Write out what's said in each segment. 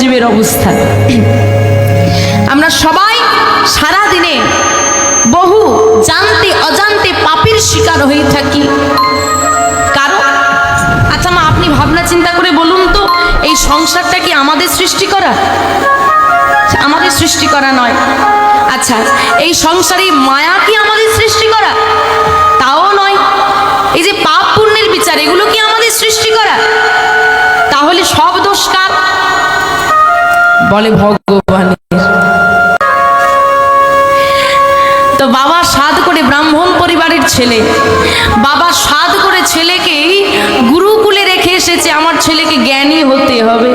জীবের অবস্থা। আমরা সবাই সারা দিনে বহু জানতে অজান্তে পাপের শিকার হয়ে থাকি। কারণ আচ্ছা মা, আপনি ভাবনা চিন্তা করে বলুন তো, এই সংসারটা কি আমাদের সৃষ্টি করা? আমাদের সৃষ্টি করা নয়। আচ্ছা এই সংসারে মায়া কি আমাদের সৃষ্টি করা? তাও নয়। এই যে পাপ পুণ্যের বিচার, এগুলো কি আমাদের সৃষ্টি করা? তাহলে সব দোষ কার? বলে ভগবানের তো বাবা সাধ করে ব্রাহ্মণ পরিবারের ছেলে। বাবা সাধ করে ছেলেকে গুরুকুলে রেখে এসেছে, আমার ছেলেকে জ্ঞানী হতে হবে।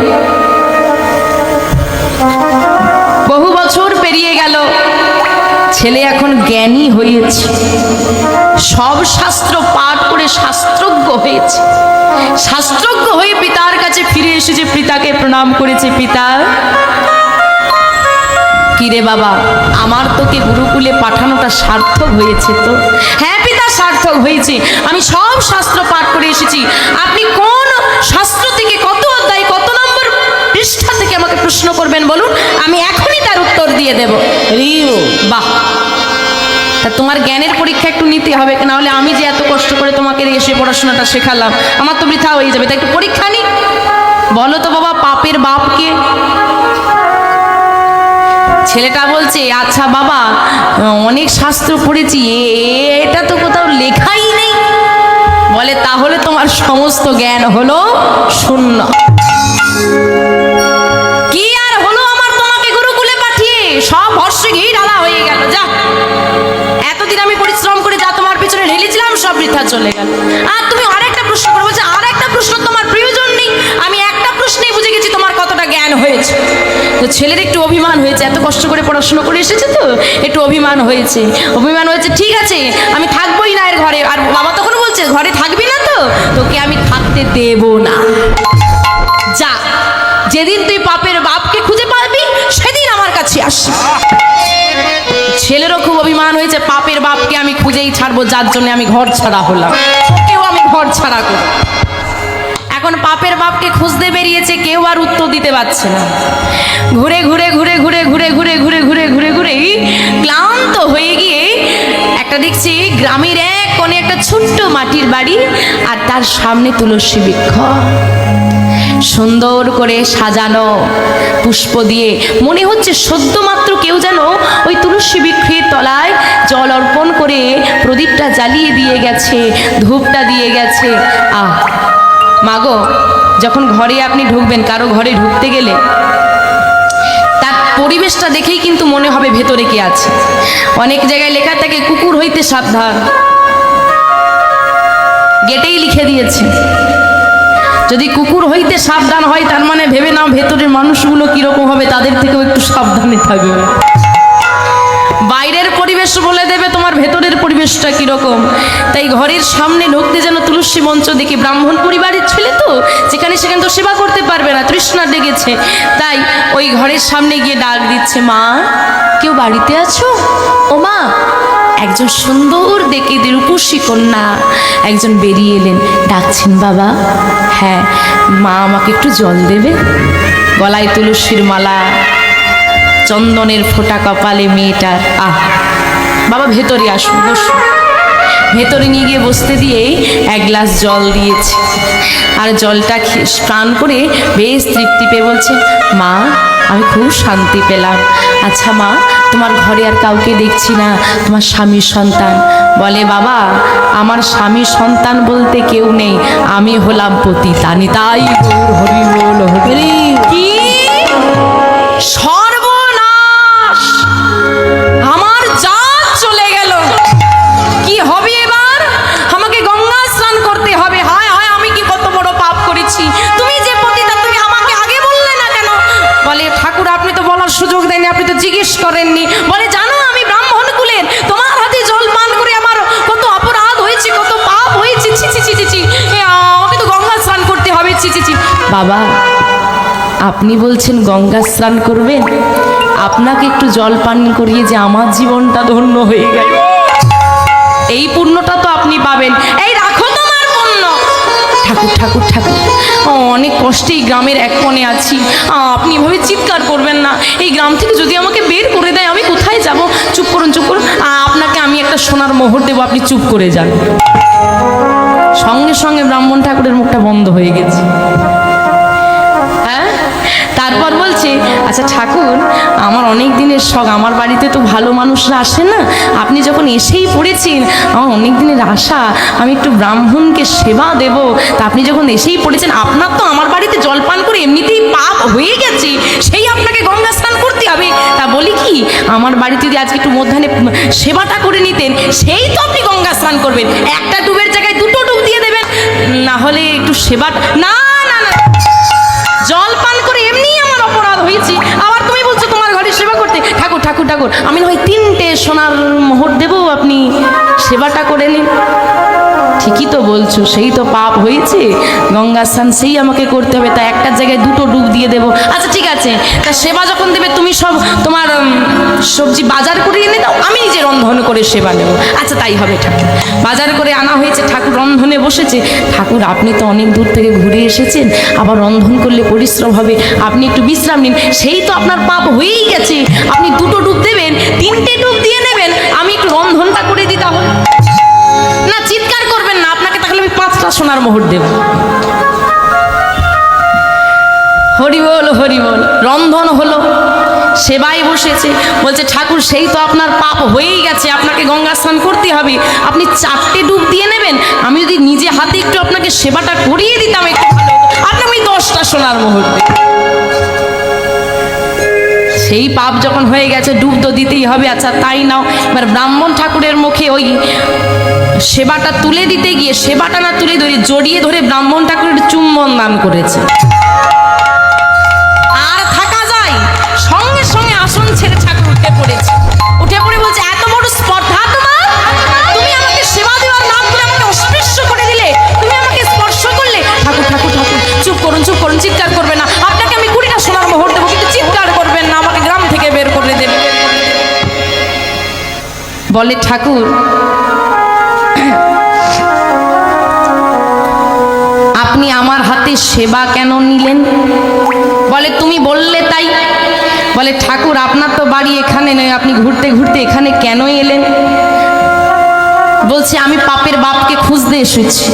বহু বছর পেরিয়ে গেল, ছেলে এখন জ্ঞানী হয়েছে। সব শাস্ত্র পাঠ করে শাস্ত্রজ্ঞ হয়েছে। শাস্ত্রজ্ঞ ফিরে এসেছে পিতাকে প্রণাম করেছে পিতা। কিরে বাবা আমার তোকে গুরুকুলে পাঠানোটা সার্থক হয়েছে তো? হ্যাঁ পিতা সার্থক হয়েছে। আমি সব শাস্ত্র পাঠ করে এসেছি। আপনি কোন শাস্ত্র থেকে কত অধ্যায় কত নম্বর পৃষ্ঠা থেকে আমাকে প্রশ্ন করবেন বলুন? আমি এখনই তার উত্তর দিয়ে দেব। বাহ। তা তোমার জ্ঞানের পরীক্ষা একটু নিতে হবে না হলে আমি যে এত কষ্ট করে তোমাকে এসে পড়াশোনাটা শেখালাম আমার তো বৃথা হয়ে যাবে। তাই একটু পরীক্ষা নি। বলো তো বাবা, পাপের বাপকে ছেলেটা বলছে আচ্ছা বাবা, অনেক শাস্ত্র পড়েছি এটা তো কোথাও লেখাই নেই। বলে, তাহলে তোমার সমস্ত জ্ঞান হলো শূন্য। কি আর হলো আমার তোমাকে গুরুকুলে পাঠিয়ে? সব ভর্ষে ঘি ঢালা হয়ে গেল, যা। এতদিন আমি পরিশ্রম করে যা তোমার পিছনে ঢেলেছিলাম, সব বৃথা চলে গেল। আর ছেলের একটু অভিমান হয়েছে, এত কষ্ট করে পড়াশোনা করে এসেছে তো? একটু অভিমান হয়েছে। অভিমান হয়েছে, ঠিক আছে, আমি থাকবোই না এর ঘরে। আর বাবা তখন বলছে, ঘরে থাকবি না তো? তোকে আমি থাকতে দেব না। যা, যেদিন তুই পাপের বাপকে খুঁজে পাবি, সেদিন আমার কাছে আসবি। ছেলেরও খুব অভিমান হয়েছে, পাপের বাপকে আমি খুঁজেই ছাড়বো, যার জন্য আমি ঘর ছাড়া হলাম। কেউ আমি ঘর ছাড়া করব। এখন পাপের বাপকে খুঁজতে বেরিয়েছে, কেউ আর উত্তর দিতে পারছে না। ঘুরে ঘুরে ঘুরে ঘুরে ঘুরে ঘুরে ঘুরে ঘুরে ঘুরে ঘুরে ক্লান্ত হয়ে গিয়ে একটা দেখছি গ্রামের এক কোণে একটা ছোট্ট মাটির বাড়ি আর তার সামনে তুলসী বৃক্ষ সুন্দর করে সাজানো পুষ্প দিয়ে। মনে হচ্ছে সদ্যমাত্র কেউ যেন ওই তুলসী বৃক্ষের তলায় জল অর্পণ করে প্রদীপটা জ্বালিয়ে দিয়ে গেছে, ধূপটা দিয়ে গেছে। আহ! মাগো, যখন ঘরে আপনি ঢুকবেন, কারও ঘরে ঢুকতে গেলে তার পরিবেশটা দেখেই কিন্তু মনে হবে ভেতরে কে আছে। অনেক জায়গায় লেখা থাকে, কুকুর হইতে সাবধান। গেটেই লিখে দিয়েছে। যদি কুকুর হইতে সাবধান হয়, তার মানে ভেবে নাও ভেতরের মানুষগুলো কীরকম হবে, তাদের থেকেও একটু সাবধানে থাকবে। বাইরের পরিবেশ বলে দেবে, তোমার ভেতরের পরিবেশটা কীরকম? তাই ঘরের সামনে ঢুকতে যেন তুলসী মঞ্চ দেখি ব্রাহ্মণ পরিবারের ছেলে তো, যেখানে সেখানে তো সেবা করতে পারবে না, তৃষ্ণা ডেকেছে তাই ওই ঘরের সামনে গিয়ে ডাক দিচ্ছে, মা, কেউ বাড়িতে আছো? ও মা, একজন সুন্দর দেখে রূপসী কন্যা, একজন বেরিয়ে এলেন। ডাকছেন বাবা? হ্যাঁ মা আমাকে একটু জল দেবে। গলায় তুলসীর মালা, চন্দনের ফোঁটা কপালে মেয়েটার, আহ! বাবা ভেতরে আসুন বসুন। ভেতরে নিয়ে গিয়ে বসতে দিয়ে এক গ্লাস জল দিয়েছে। আর জলটা স্নান করে বেশ তৃপ্তি পেয়ে বলছে মা আমি খুব শান্তি পেলাম। আচ্ছা মা তোমার ঘরে আর কাউকে দেখছি না তোমার স্বামীর সন্তান। বলে বাবা আমার স্বামী সন্তান বলতে কেউ নেই আমি হলাম পতিতা নিতাই গৌর হরি বল হরি কি? সর্বনাশ জিজ্ঞেস করেননি। বলে, জানো, আমি ব্রাহ্মণ কুলের। তোমার হাতে জল পান করে আমার কত অপরাধ হয়েছে, কত পাপ হয়েছে। ছি ছি ছি ছি আমাকে তো গঙ্গা স্নান করতে হবে। ছি ছি ছি। বাবা, আপনি বলছেন গঙ্গা স্নান করবেন? আপনাকে একটু জল পান করিয়ে যে আমার জীবনটা ধন্য হয়ে গেল। এই পুণ্যটা তো আপনি পাবেন। এই ঠাকুর ঠাকুর ঠাকুর। অনেক কষ্টে এই গ্রামের এক কোণে আছি। আপনি এভাবে চিৎকার করবেন না। এই গ্রাম থেকে যদি আমাকে বের করে দেয়, আমি কোথায় যাব? চুপ করুন চুপ করুন। আপনাকে আমি একটা সোনার মোহর দেবো, আপনি চুপ করে যান। সঙ্গে সঙ্গে ব্রাহ্মণ ঠাকুরের মুখটা বন্ধ হয়ে গেছে। তারপর বলছে আচ্ছা ঠাকুর, আমার অনেক দিনের শখ, আমার বাড়িতে তো ভালো মানুষরা আসে না। আপনি যখন এসেই পড়েছেন, আমার অনেক দিনের আশা, আমি একটু ব্রাহ্মণকে সেবা দেব। তা আপনি যখন এসেই পড়েছেন, আপনার তো আমার বাড়িতে জলপান করে এমনিতেই পাপ হয়ে গেছে। সেই আপনাকে গঙ্গা স্নান করতে হবে। তা বলি কি, আমার বাড়িতে যদি আজকে একটু মধ্যাহ্নে সেবাটা করে নিতেন, সেই তো আপনি গঙ্গা স্নান করবেন। একটা ডুবের জায়গায় দুটো ডুব দিয়ে দেবেন। না হলে একটু সেবা, না অপরাধ হয়েছে আবার তুমি বলছো তোমার ঘরে সেবা করতে ঠাকুর ঠাকুর, আমি না হয় তিনটে সোনার মোহর দেবো, আপনি সেবাটা করে নিন। ঠিকই তো বলছো, সেই তো পাপ হয়েছে। গঙ্গা স্নান সেই আমাকে করতে হবে, তা একটা জায়গায় দুটো ডুব দিয়ে দেবো। আচ্ছা ঠিক আছে, তা সেবা যখন দেবে, তুমি সব তোমার সবজি বাজার করে এনে দাও, আমি নিজে রন্ধন করে সেবা নেব। আচ্ছা তাই হবে, ঠাকুর। বাজার করে আনা হয়েছে, ঠাকুর রন্ধনে বসেছে। ঠাকুর, আপনি তো অনেক দূর থেকে ঘুরে এসেছেন, আবার রন্ধন করলে পরিশ্রম হবে। আপনি একটু বিশ্রাম নিন, সেই তো আপনার পাপ হয়েই গেছে। আপনি দুটো ডুব দেবেন, তিনটে ডুব দিয়ে নেবেন, আমি একটু রন্ধনটা করে দিই তাহলে। না, চিৎকার করবেন না, আপনাকে তাহলে আমি পাঁচটা সোনার মোহর দেব। হরি বল হরি বল, রন্ধন হলো সেবাই বসেছে। বলছে, ঠাকুর, সেই তো আপনার পাপ হয়েই গেছে, আপনাকে গঙ্গা স্নান করতে হবে। আপনি চারটে ডুব দিয়ে নেবেন, আমি যদি নিজে হাতে একটু আপনাকে সেবাটা করিয়ে দিতাম একটু ভালো আমি দশটা সোনার মোহর দেব। সেই পাপ যখন হয়ে গেছে, ডুব তো দিতেই হবে। আচ্ছা তাই নাও। এবার ব্রাহ্মণ ঠাকুরের মুখে ওই সেবাটা তুলে দিতে গিয়ে, সেবাটা না তুলে ধরে জড়িয়ে ধরে ব্রাহ্মণ ঠাকুরের চুম্বন দান করেছে। আর থাকা যায়, সঙ্গে সঙ্গে আসন ছেড়ে ঠাকুর উঠে পড়েছে। উঠে পড়ে বলছে, এত বড় স্পর্ধা তোমার? তুমি আমাকে সেবা দেওয়ার নাম করে আমাকে অস্পৃশ্য করে দিলে। তুমি আমাকে স্পর্শ করলে। ঠাকুর ঠাকুর ঠাকুর, চুপ করুন চুপ করুন, চিৎকার করবে না। বলে ঠাকুর, আপনি আমার হাতে সেবা কেন নিলেন? বলে, তুমি বললে তাই। বলে, ঠাকুর, আপনার তো বাড়ি এখানে নয় আপনি ঘুরতে ঘুরতে এখানে কেন এলেন? বলছি, আমি পাপের বাপকে খুঁজতে এসেছি।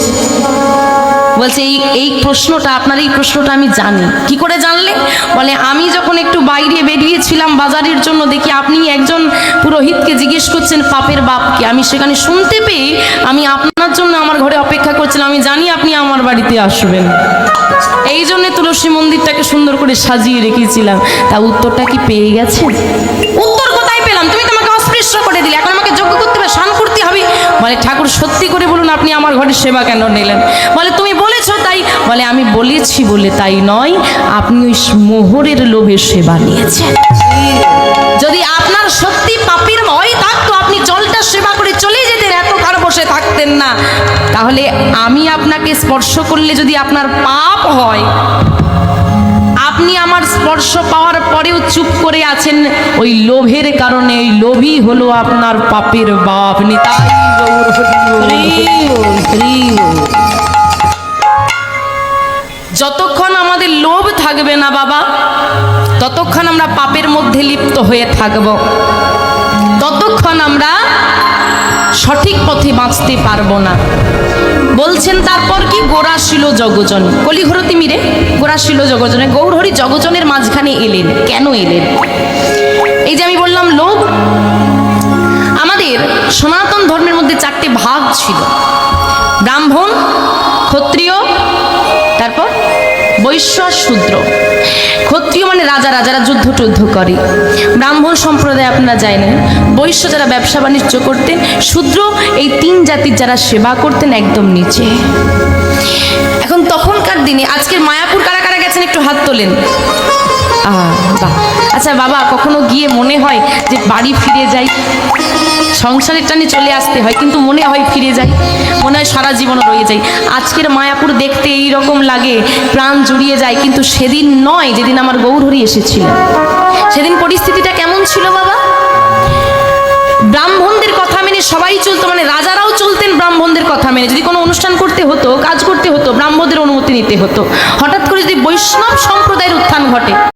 বলছে, এই এই প্রশ্নটা, আপনার এই প্রশ্নটা আমি জানি। কি করে জানলে? বলে, আমি যখন একটু বাইরে বেরিয়েছিলাম বাজারের জন্য, দেখি আপনি একজন পুরোহিতকে জিজ্ঞেস করছেন, পাপের বাপকে আমি সেখানে শুনতে পেয়ে আমি আপনার জন্য আমার ঘরে অপেক্ষা করছিলাম। আমি জানি আপনি আমার বাড়িতে আসবেন। এই জন্য তুলসী মন্দিরটাকে সুন্দর করে সাজিয়ে রেখেছিলাম। তা উত্তরটা কি পেয়ে গেছে? উত্তর কোথায় পেলাম তুমি তো আমাকে অস্পৃশ্য করে দিলে এখন আমাকে যোগ্য করতে হবে স্নান করতে হবে বলে, ঠাকুর, সত্যি করে বলুন আপনি আমার ঘরে সেবা কেন নিলেন? বলে, তুমি বলেছ তাই। বলে, আমি বলেছি বলে তাই নয়, আপনি ওই মোহরের লোভে সেবা নিয়েছেন। যদি আপনার সত্যি পাপির ভয় থাকতো, আপনি জলটা সেবা করে চলে যেতেন, এত কার বসে থাকতেন না। তাহলে আমি আপনাকে স্পর্শ করলে যদি আপনার পাপ হয় আপনি আমার স্পর্শ পাওয়ার পরেও চুপ করে আছেন। ওই লোভের কারণে ওই লোভই হলো আপনার পাপের বাপ। যতক্ষণ আমাদের লোভ থাকবে না বাবা, ততক্ষণ আমরা পাপের মধ্যে লিপ্ত হয়ে থাকব। ততক্ষণ আমরা সঠিক পথে বাঁচতে পারব না। বলছেন, তারপর কি গোড়া ছিল জগজন? কলিঘরতি মিরে গোড়া ছিল জগজনে, গৌরহরি জগজনের মাঝখানে এলেন। কেন এলেন? এই যে আমি বললাম লোক আমাদের সনাতন ধর্মের মধ্যে চারটে ভাগ ছিল। ব্রাহ্মণ, ক্ষত্রিয় বৈশ্য আর শূদ্র ক্ষত্রিয় মানে রাজা, রাজারা যুদ্ধ টুদ্ধ করে। ব্রাহ্মণ সম্প্রদায় আপনারা জানেন, বৈশ্য যারা ব্যবসা বাণিজ্য করতেন, শূদ্র এই তিন জাতির যারা সেবা করতেন একদম নিচে। এখন তখনকার দিনে, আজকের মায়াপুর কারা একটু হাত তোলেন। আচ্ছা বাবা, কখনো গিয়ে মনে হয় যে বাড়ি ফিরে যাই? সংসারের টানে চলে আসতে হয়, কিন্তু মনে হয় ফিরে যাই। মনে হয় সারা জীবন রয়ে যাই। আজকের মায়াপুর দেখতে এই রকম লাগে, প্রাণ জুড়িয়ে যায়, কিন্তু সেদিন নয় যেদিন আমার গৌরহরি এসেছিল। সেদিন পরিস্থিতিটা কেমন ছিল, বাবা? ব্রাহ্মণদের কথা মেনে সবাই চলতো মানে রাজারাও চলতেন ব্রাহ্মণদের কথা মেনে। যদি কোনো অনুষ্ঠান করতে হতো, কাজ করতে হতো, ব্রাহ্মণদের অনুমতি নিতে হতো। হঠাৎ করে যদি বৈষ্ণব সম্প্রদায়ের উত্থান ঘটে